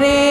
Daddy.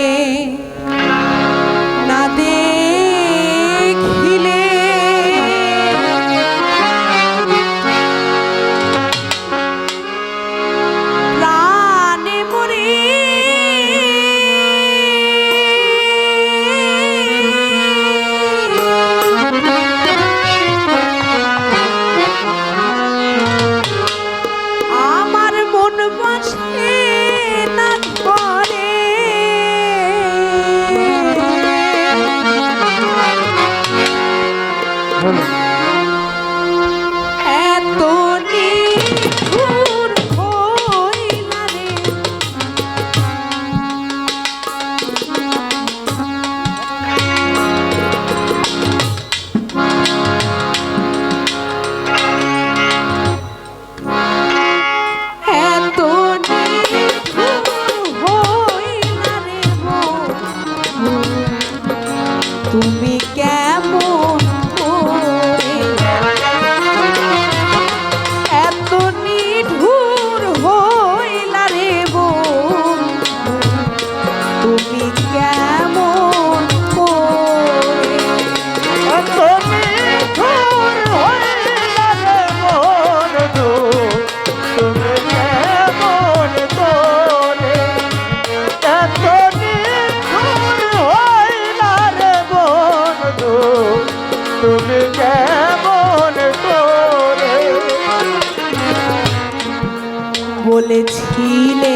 বলেছিলে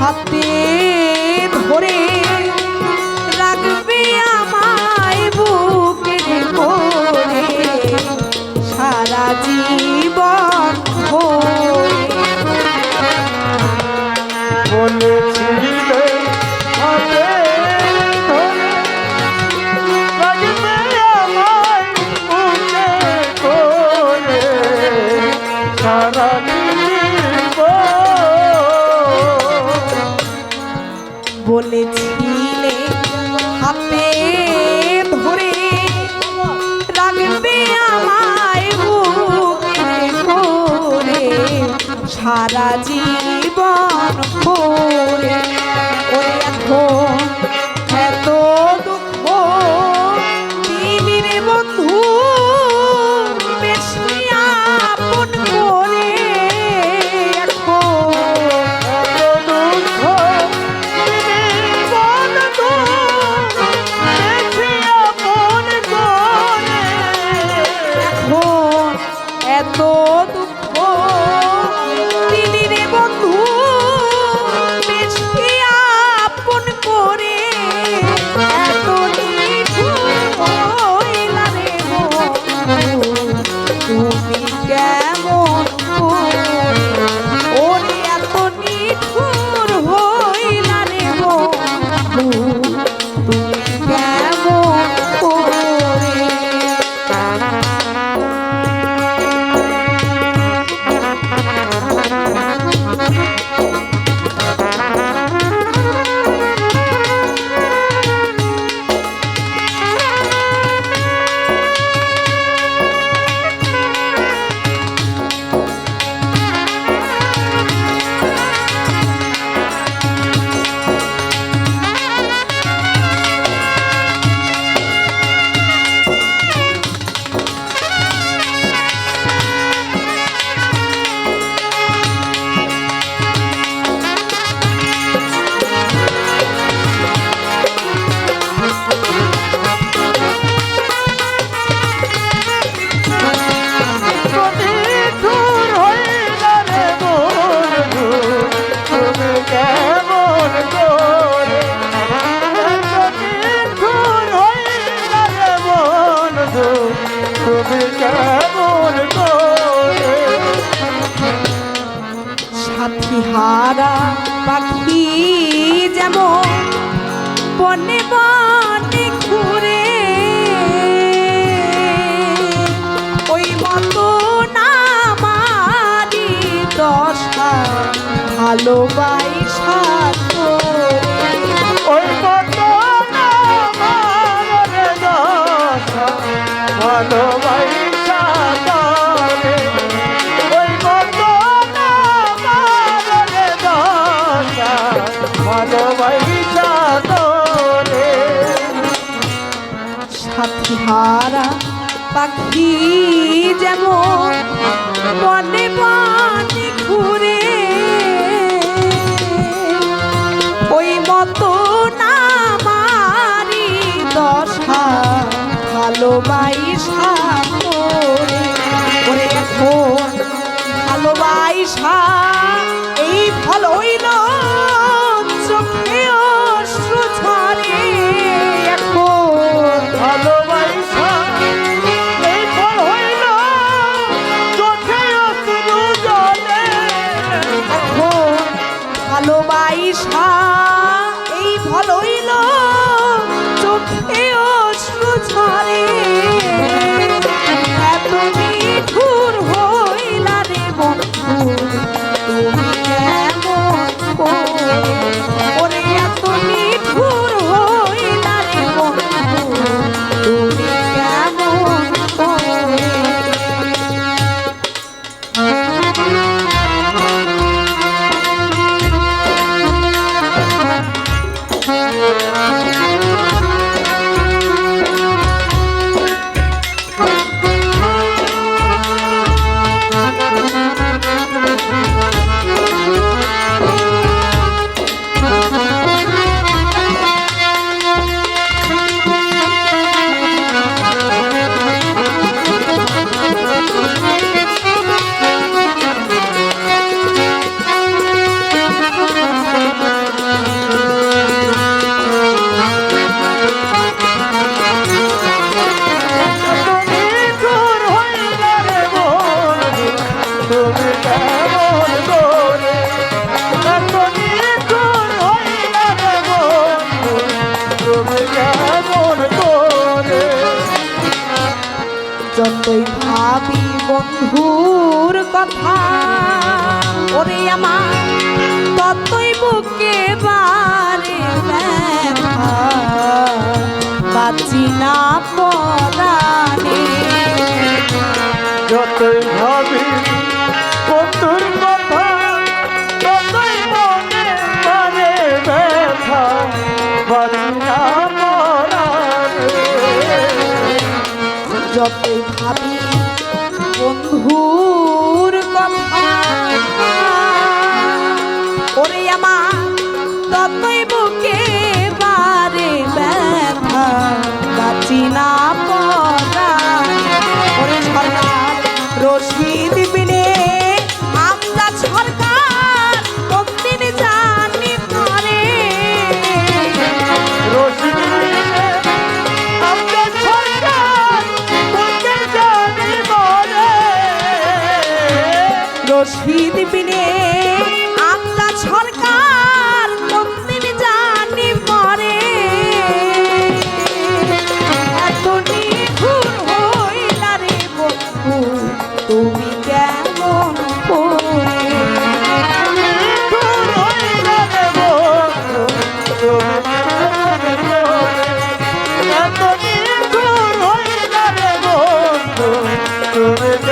হাতে ধরে রাখবে আমায় বুকে করে সারা জীবন বলেছিলে সারা নামারি দশা ভালোবাসা ওই কত দশা পাখি যেমন বনে বনে ঘুরে ওই মতো বন্ধুর কথা। ওরে আমার ততই বুকে বারে বাঁচি না পর তুমি